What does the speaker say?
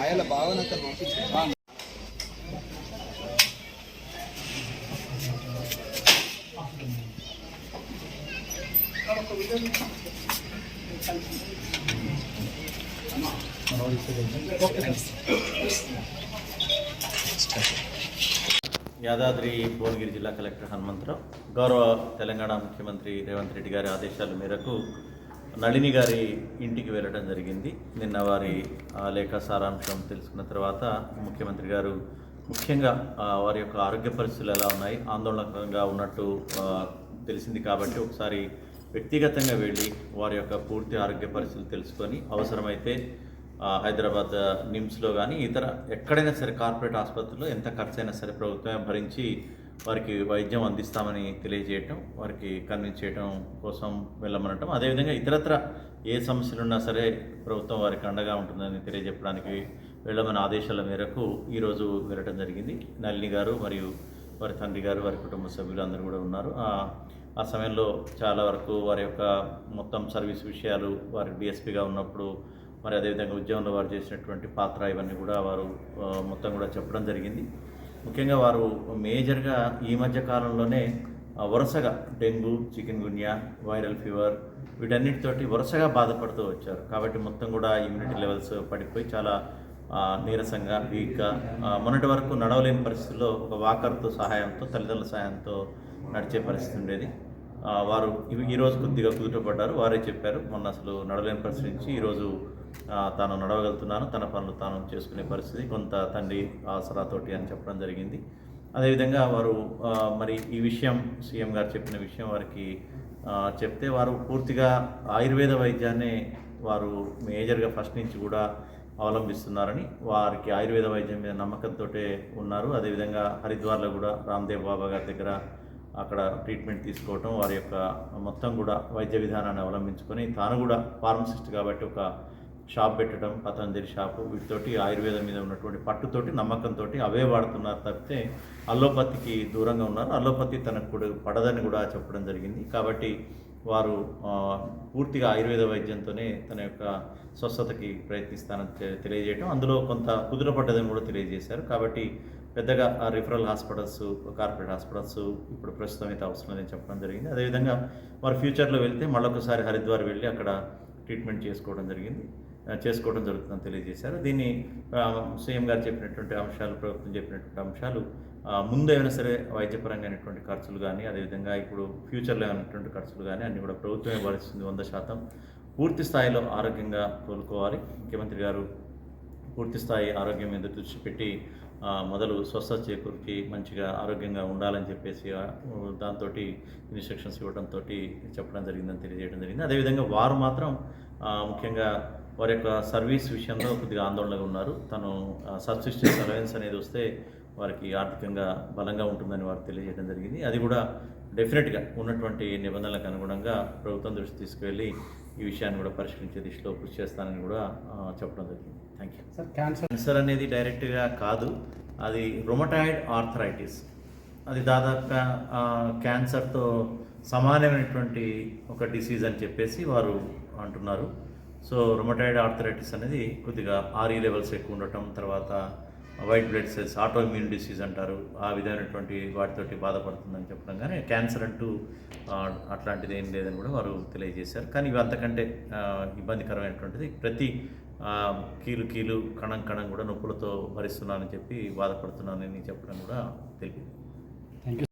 ఆయన భావనతో పంపించారు యాదాద్రి భువనగిరి జిల్లా కలెక్టర్ హనుమంతరావు గౌరవ తెలంగాణ ముఖ్యమంత్రి రేవంత్ రెడ్డి గారి ఆదేశాల మేరకు నళిని గారి ఇంటికి వెళ్ళడం జరిగింది. నిన్న వారి ఆ, లేఖ సారాంశం తెలుసుకున్న తర్వాత ముఖ్యమంత్రి గారు ముఖ్యంగా వారి యొక్క ఆరోగ్య పరిస్థితులు ఎలా ఉన్నాయి ఆందోళనకరంగా ఉన్నట్టు తెలిసింది కాబట్టి ఒకసారి వ్యక్తిగతంగా వెళ్ళి వారి యొక్క పూర్తి ఆరోగ్య పరిస్థితులు తెలుసుకొని అవసరమైతే హైదరాబాద్ నిమ్స్లో కానీ ఇతర ఎక్కడైనా సరే కార్పొరేట్ ఆసుపత్రిలో ఎంత ఖర్చైనా సరే ప్రభుత్వమే భరించి వారికి వైద్యం అందిస్తామని తెలియజేయటం వారికి కన్విన్స్ చేయటం కోసం వెళ్ళమనటం. అదేవిధంగా ఇతరత్ర ఏ సమస్యలు ఉన్నా సరే ప్రభుత్వం వారికి అండగా ఉంటుందని తెలియజెప్పడానికి వెళ్ళమని ఆదేశాల మేరకు ఈరోజు వెళ్ళటం జరిగింది. నళిని గారు మరియు వారి తండ్రి గారు వారి కుటుంబ సభ్యులు అందరూ కూడా ఉన్నారు. ఆ- సమయంలో చాలా వరకు వారి యొక్క మొత్తం సర్వీస్ విషయాలు వారి డిఎస్పీగా ఉన్నప్పుడు మరి అదేవిధంగా ఉద్యమంలో వారు చేసినటువంటి పాత్ర ఇవన్నీ కూడా వారు మొత్తం కూడా చెప్పడం జరిగింది. ముఖ్యంగా వారు మేజర్గా ఈ మధ్య కాలంలోనే వరుసగా dengue chikungunya viral fever వీటన్నిటితోటి వరుసగా బాధపడుతూ వచ్చారు. కాబట్టి మొత్తం కూడా ఇమ్యూనిటీ లెవెల్స్ పడిపోయి చాలా నీరసంగా వీక్గా మొన్నటి వరకు నడవలేని పరిస్థితుల్లో ఒక వాకర్తో సహాయంతో తల్లిదండ్రుల సహాయంతో నడిచే పరిస్థితి ఉండేది. వారు ఈరోజు కొద్దిగా కుదుటపడ్డారు. వారే చెప్పారు మొన్న అసలు నడవలేని పరిస్థితి నుంచి ఈరోజు తాను నడవగలుగుతున్నాను తన పనులు తాను చేసుకునే పరిస్థితి కొంత తండ్రి ఆసరాతోటి అని చెప్పడం జరిగింది. అదేవిధంగా వారు మరి ఈ విషయం సీఎం గారు చెప్పిన విషయం వారికి చెప్తే వారు పూర్తిగా ఆయుర్వేద వైద్యాన్ని వారు మేజర్గా ఫస్ట్ నుంచి కూడా అవలంబిస్తున్నారని వారికి ఆయుర్వేద వైద్యం మీద నమ్మకంతో ఉన్నారు. అదేవిధంగా హరిద్వార్లో కూడా రామ్దేవ్ బాబా గారి దగ్గర అక్కడ ట్రీట్మెంట్ తీసుకోవటం వారి యొక్క మొత్తం కూడా వైద్య విధానాన్ని అవలంబించుకొని తాను కూడా ఫార్మసిస్ట్ కాబట్టి ఒక షాప్ పెట్టడం పతంజలి షాపు వీటితోటి ఆయుర్వేదం మీద ఉన్నటువంటి పట్టుతోటి నమ్మకంతో అవే వాడుతున్నారు తప్పితే అల్లోపతికి దూరంగా ఉన్నారు. అల్లోపతి తనకు కూడా పడదని కూడా చెప్పడం జరిగింది. కాబట్టి వారు పూర్తిగా ఆయుర్వేద వైద్యంతోనే తన యొక్క స్వస్థతకి ప్రయత్నిస్తానని తె- తెలియజేయటం. అందులో కొంత కుదురపడ్డదని కూడా తెలియజేశారు. కాబట్టి పెద్దగా ఆ రిఫరల్ హాస్పిటల్స్ కార్పొరేట్ హాస్పిటల్స్ ఇప్పుడు ప్రస్తుతం అయితే అవసరం లేదని చెప్పడం జరిగింది. అదేవిధంగా వారు ఫ్యూచర్లో వెళ్తే మళ్ళొకసారి హరిద్వార్ వెళ్ళి అక్కడ ట్రీట్మెంట్ చేసుకోవడం జరిగింది. చేసుకోవడం జరుగుతుందని తెలియజేశారు. దీన్ని సీఎం గారు చెప్పినటువంటి అంశాలు ప్రభుత్వం చెప్పినటువంటి అంశాలు ముందేమైనా సరే వైద్యపరంగా అయినటువంటి ఖర్చులు కానీ అదేవిధంగా ఇప్పుడు ఫ్యూచర్లో ఏమైనటువంటి ఖర్చులు కానీ అన్నీ కూడా ప్రభుత్వమే భరిస్తుంది వంద శాతం. పూర్తి స్థాయిలో ఆరోగ్యంగా కోలుకోవాలి. ముఖ్యమంత్రి గారు పూర్తి స్థాయి ఆరోగ్యం మీద దృష్టి పెట్టి మొదలు స్వస్థ చేకూర్చి మంచిగా ఆరోగ్యంగా ఉండాలని చెప్పేసి దాంతో ఇన్స్ట్రక్షన్స్ ఇవ్వడంతో చెప్పడం జరిగిందని తెలియజేయడం జరిగింది. అదేవిధంగా వారు మాత్రం ముఖ్యంగా వారి యొక్క సర్వీస్ విషయంలో కొద్దిగా ఆందోళనగా ఉన్నారు. తను సబ్సిస్టెన్స్ అలవెన్స్ అనేది వస్తే వారికి ఆర్థికంగా బలంగా ఉంటుందని వారు తెలియజేయడం జరిగింది. అది కూడా డెఫినెట్గా ఉన్నటువంటి నిబంధనలకు అనుగుణంగా ప్రభుత్వం దృష్టి తీసుకువెళ్ళి ఈ విషయాన్ని కూడా పరిష్కరించే దిశలో కృషి చేస్తానని కూడా చెప్పడం జరిగింది. Thank you sir cancer cancer అనేది డైరెక్ట్గా కాదు. అది రొమటాయిడ్ ఆర్థరైటిస్ అది దాదాపుగా క్యాన్సర్తో సమానమైనటువంటి ఒక డిసీజ్ అని చెప్పేసి వారు అంటున్నారు. సో రొమటాయిడ్ ఆర్థరైటిస్ అనేది కొద్దిగా ఆర్ఈ లెవెల్స్ ఎక్కువ ఉండటం తర్వాత white blood cells auto immune disease అంటారు. ఆ విధమైనటువంటి వాటితోటి బాధపడుతుందని చెప్పడం కానీ క్యాన్సర్ అంటూ అట్లాంటిది ఏం లేదని కూడా వారు తెలియజేశారు. కానీ ఇవి అంతకంటే ఇబ్బందికరమైనటువంటిది ప్రతి కీలు కీలు కణం కణం కూడా నొప్పులతో భరిస్తున్నానని చెప్పి బాధపడుతున్నానని చెప్పడం కూడా తెలిపింది. Thank you